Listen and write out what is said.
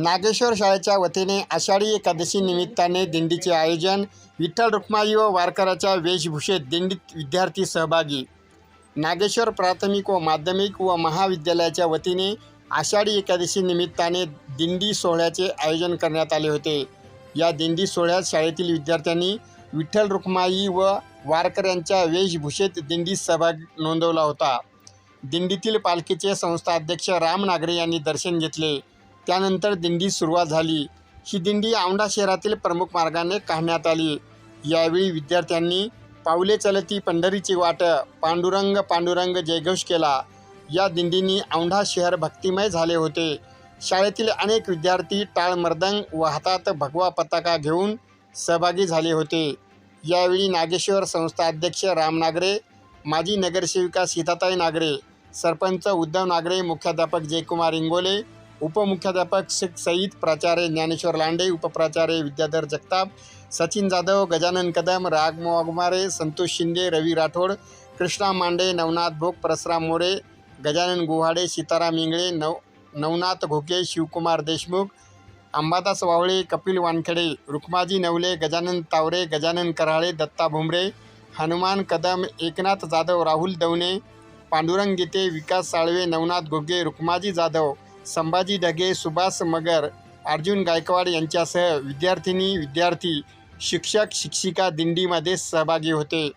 नागेश्वर शाळेच्या वतीने आषाढी एकादशी निमित्ताने दिंडीचे आयोजन विठ्ठल रुक्माई व वारकऱ्याच्या वेशभूषेत दिंडीत विद्यार्थी सहभागी. नागेश्वर प्राथमिक व माध्यमिक व महाविद्यालयाच्या वतीने आषाढी एकादशी निमित्ताने दिंडी सोहळ्याचे आयोजन करण्यात आले होते. या दिंडी सोहळ्यात शाळेतील विद्यार्थ्यांनी विठ्ठल रुक्माई व वारकऱ्यांच्या वेशभूषेत दिंडीत सहभाग नोंदवला होता. दिंडीतील पालखीचे संस्था अध्यक्ष राम नागरे यांनी दर्शन घेतले. त्यानंतर दिंडी सुरुवात झाली. ही दिंडी औंढा शहरातील प्रमुख मार्गाने काढण्यात आली. यावेळी विद्यार्थ्यांनी पावले चलती पंढरीची वाट पांडुरंग पांडुरंग जयघोष केला. या दिंडीनी औंढा शहर भक्तिमय झाले होते. शाळेतील अनेक विद्यार्थी टाळ मर्दंग व हातात भगवा पताका घेऊन सहभागी झाले होते. यावेळी नागेश्वर संस्था अध्यक्ष राम नागरे माजी नगरसेविका सीताताई नागरे सरपंच उद्धव नागरे मुख्याध्यापक जयकुमार इंगोले उपमुख्याध्यापक शेख सईद प्राचार्य ज्ञानेश्वर लांडे उपप्राचार्य विद्याधर जगताप सचिन जाधव गजानन कदम राग मोगमारे संतोष शिंदे रवी राठोड कृष्णा मांडे नवनाथ भोग परसराम मोरे गजानन गुहाडे सीताराम इंगळे नव नवनाथ घोके शिवकुमार देशमुख अंबादास वावळे कपिल वानखेडे रुक्माजी नवले गजानन तावरे गजानन कराळे दत्ता भुमरे हनुमान कदम एकनाथ जाधव राहुल दवणे पांडुरंग गीते विकास साळवे नवनाथ घोगे रुक्माजी जाधव संभाजी ढगे सुभाष मगर अर्जुन गायकवाड यांच्यासह विद्यार्थिनी विद्यार्थी शिक्षक शिक्षिका दिंडीमध्ये सहभागी होते.